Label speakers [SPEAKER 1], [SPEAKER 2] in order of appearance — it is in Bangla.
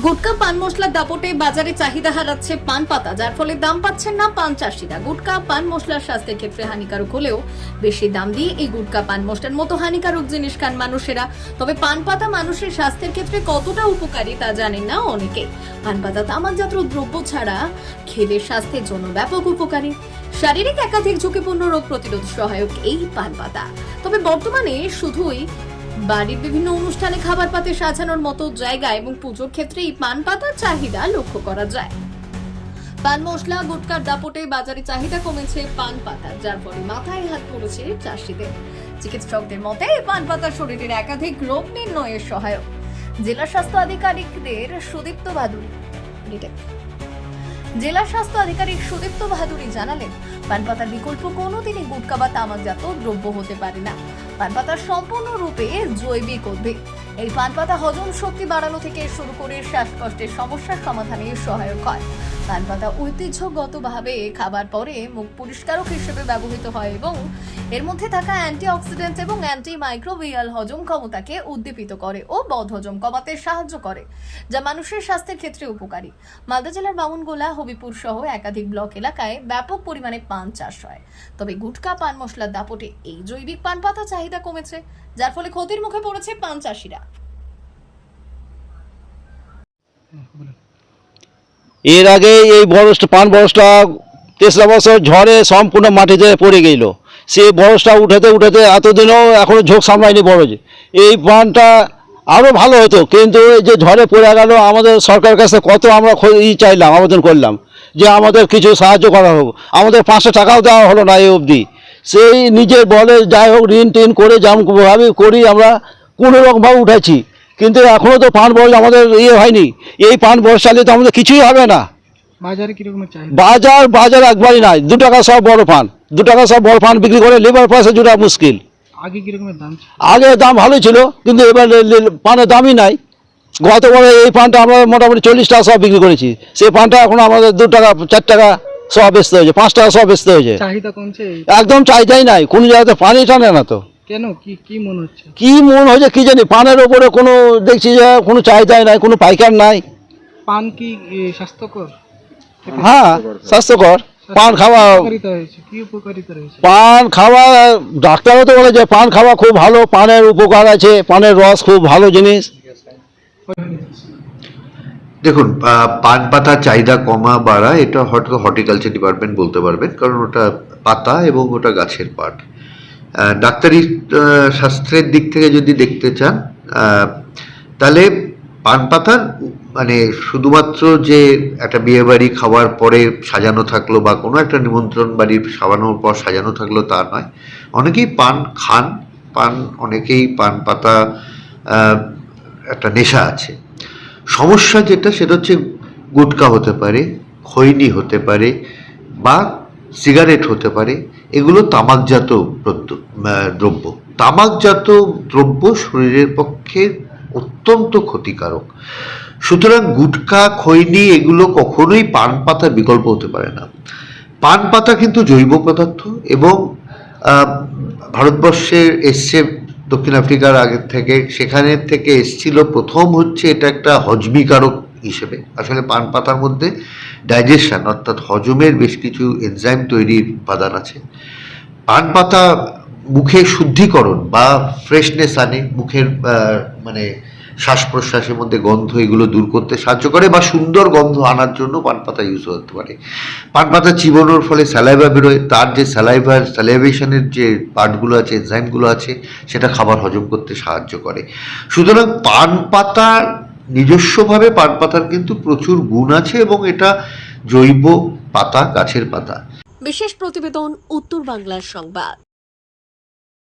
[SPEAKER 1] গুটকা পান মশলার দাপটে বাজারে চাহিদা হারাচ্ছে পান পাতা, যার ফলে দাম পাচ্ছেন না পান চাষিরা। গুটকা পান মশলার স্বাস্থ্যের ক্ষেত্রে হানিকারক হলেও বেশি দাম দিয়ে এই গুটকা পান মশলার মতো হানিকারক জিনিস খান মানুষেরা। তবে পান পাতা মানুষের স্বাস্থ্যের ক্ষেত্রে কতটা উপকারী তা জানেন না অনেকে পান পাতা তামাকজাত দ্রব্য ছাড়া খেলে স্বাস্থ্যের জন্য ব্যাপক উপকারী। শারীরিক একাধিক ঝুঁকিপূর্ণ রোগ প্রতিরোধ সহায়ক এই পান পাতা। তবে বর্তমানে শুধুই বাড়ির বিভিন্ন অনুষ্ঠানে খাবার পাতে সাজানোর মতো জায়গা এবং পুজোর ক্ষেত্রে এই পান পাতার চাহিদা লক্ষ্য করা যায়। পান মশলা, গুটকার দাপটে বাজারে চাহিদা কমেছে পান পাতা, যার ফলে মাথায় হাত পড়েছে চাষিদের। চিকিৎসকদের মতে, পান পাতা শরীরের একাধিক রোগ নির্ণয়ের সহায়ক। জেলা স্বাস্থ্য আধিকারিকদের সুদীপ্ত ডিটেক্ট জেলা স্বাস্থ্য আধিকারিক সুদীপ্ত বাহাদুরি জানালেন, পানপাতার বিকল্প কোনোদিনই গুটকা বা তামাকজাত দ্রব্য হতে পারে না। পানপাতা সম্পূর্ণরূপে জৈবিক উদ্ভিদ। এই পানপাতা হজম শক্তি বাড়ানো থেকে শুরু করে শ্বাসকষ্টের সমস্যার সমাধানে সহায়ক হয়। পানপাতা ঐতিহ্যগতভাবে খাবার পরে মুখ পরিষ্কারক হিসেবে ব্যবহৃত হয় এবং এর মধ্যে থাকা অ্যান্টিঅক্সিডেন্ট এবং অ্যান্টি মাইক্রোবিয়াল হজম ক্ষমতাকে উদ্দীপিত করে ও বদহজম কমাতে সাহায্য করে, যা মানুষের স্বাস্থ্যের ক্ষেত্রে উপকারী। মালদা জেলার বামুনগোলা হবিপুর সহ একাধিক ব্লক এলাকায় ব্যাপক পরিমাণে পান চাষ হয়। তবে গুটকা, পান মশলার দাপটে এই জৈবিক পান পাতা চাহিদা কমেছে, যার ফলে ক্ষতির মুখে পড়েছে পান চাষিরা।
[SPEAKER 2] এর আগে এই বরসটা পান বরসটা তেসরা বছর ঝড়ে সম্পূর্ণ মাটিতে পড়ে গেল। সেই বরসটা উঠাতে উঠাতে এতদিনও এখনও ঝোঁক সামলায়নি বরজ এই পানটা আরও ভালো হতো, কিন্তু এই যে ঝড়ে পড়ে গেল, আমাদের সরকারের কাছে কত আমরা ই চাইলাম, আবেদন করলাম যে আমাদের কিছু সাহায্য করা হোক। আমাদের পাঁচশো টাকাও দেওয়া হলো না এই অবধি। সেই নিজের বলে যাই হোক, ঋণ টিন করে যেমনভাবে করি আমরা কোনো রকমভাবে উঠাইছি কিন্তু এখনও তো পান বরস আমাদের ইয়ে হয়নি। এই পান বরস চালিয়ে তো আমাদের কিছুই হবে না।
[SPEAKER 3] বাজারে
[SPEAKER 2] বাজার বাজার একবারই নাই। দু টাকা সব বড় পান। দু টাকা সব বড় পান বিক্রি করে লেবার পয়সা জোটা মুশকিল।
[SPEAKER 3] আগে কিরকমের দাম ছিল?
[SPEAKER 2] আগে দাম ভালো ছিল কিন্তু এবার পানের দামই নাই। গতবারে এই পানটা আমরা মোটামুটি চল্লিশ টাকা সব বিক্রি করেছি। সেই পানটা এখন আমাদের দু টাকা চার টাকা সব বেচতে হয়েছে পাঁচ টাকা সব বেচতে হয়েছে।
[SPEAKER 3] চাহিদা কমছে? এই
[SPEAKER 2] একদম চাইতেই নাই। কোনো জায়গাতে পানি টানে না তো।
[SPEAKER 3] কেন? কি কি মনে হচ্ছে?
[SPEAKER 2] কি মন হয়েছে কি জানি? পানের ওপরে কোনো দেখছি যে কোনো চাহিদাই নাই কোনো পাইকার নাই।
[SPEAKER 3] পান কি এ, স্বাস্থ্যকর?
[SPEAKER 2] হ্যাঁ স্বাস্থ্যকর। পান খাওয়া
[SPEAKER 3] উপকারিতা হয়েছে। কি উপকারিতা রয়েছে?
[SPEAKER 2] পান খাওয়া ডাক্তারও তো বলে যে পান খাওয়া খুব ভালো পানের উপকার আছে পানের রস খুব ভালো জিনিস।
[SPEAKER 4] দেখুন পান পাতার চাহিদা কমা বাড়া এটা হয়তো হর্টিকালচার ডিপার্টমেন্ট বলতে পারবেন কারণ ওটা পাতা এবং ওটা গাছের পাট। ডাক্তারি শাস্ত্রের দিক থেকে যদি দেখতে চান তাহলে পান পাতার মানে শুধুমাত্র যে একটা বিয়ে বাড়ি খাওয়ার পরে সাজানো থাকল বা কোনো একটা নিমন্ত্রণ বাড়ি সাজানোর পর সাজানো থাকল তা নয়। অনেকেই পান খান, পান, অনেকেই পান পাতা একটা নেশা আছে। সমস্যা যেটা সেটা হচ্ছে গুটকা হতে পারে, খৈনি হতে পারে বা সিগারেট হতে পারে, এগুলো তামাকজাত দ্রব্য। তামাকজাত দ্রব্য শরীরের পক্ষে অত্যন্ত ক্ষতিকারক। সুতরাং গুটকা, খৈনি এগুলো কখনোই পান পাতার বিকল্প হতে পারে না। পান পাতা কিন্তু জৈব পদার্থ এবং ভারতবর্ষে এসছে দক্ষিণ আফ্রিকার আগের থেকে সেখানের থেকে এসছিল প্রথম হচ্ছে এটা একটা হজমিকারক হিসেবে। আসলে পান পাতার মধ্যে ডাইজেশন অর্থাৎ হজমের বেশ কিছু এনজাইম তৈরির উপাদান আছে। পান পাতা মুখে শুদ্ধিকরণ বা ফ্রেশনেস আনে, মুখের মানে শ্বাস প্রশ্বাসের মধ্যে গন্ধ এগুলো দূর করতে সাহায্য করে বা সুন্দর গন্ধ আনার জন্য পান পাতা ইউজ হতে পারে। পান পাতা চিবানোর ফলে স্যালাইভা বেরোয়, তার যে স্যালাইভার স্যালাইভেশনের যে পার্টগুলো আছে এনজাইমগুলো আছে, সেটা খাবার হজম করতে সাহায্য করে। সুতরাং পান পাতার নিজস্বভাবে পান পাতার কিন্তু প্রচুর গুণ আছে এবং এটা জৈব পাতা, গাছের পাতা।
[SPEAKER 1] বিশেষ প্রতিবেদন উত্তর বাংলার সংবাদ।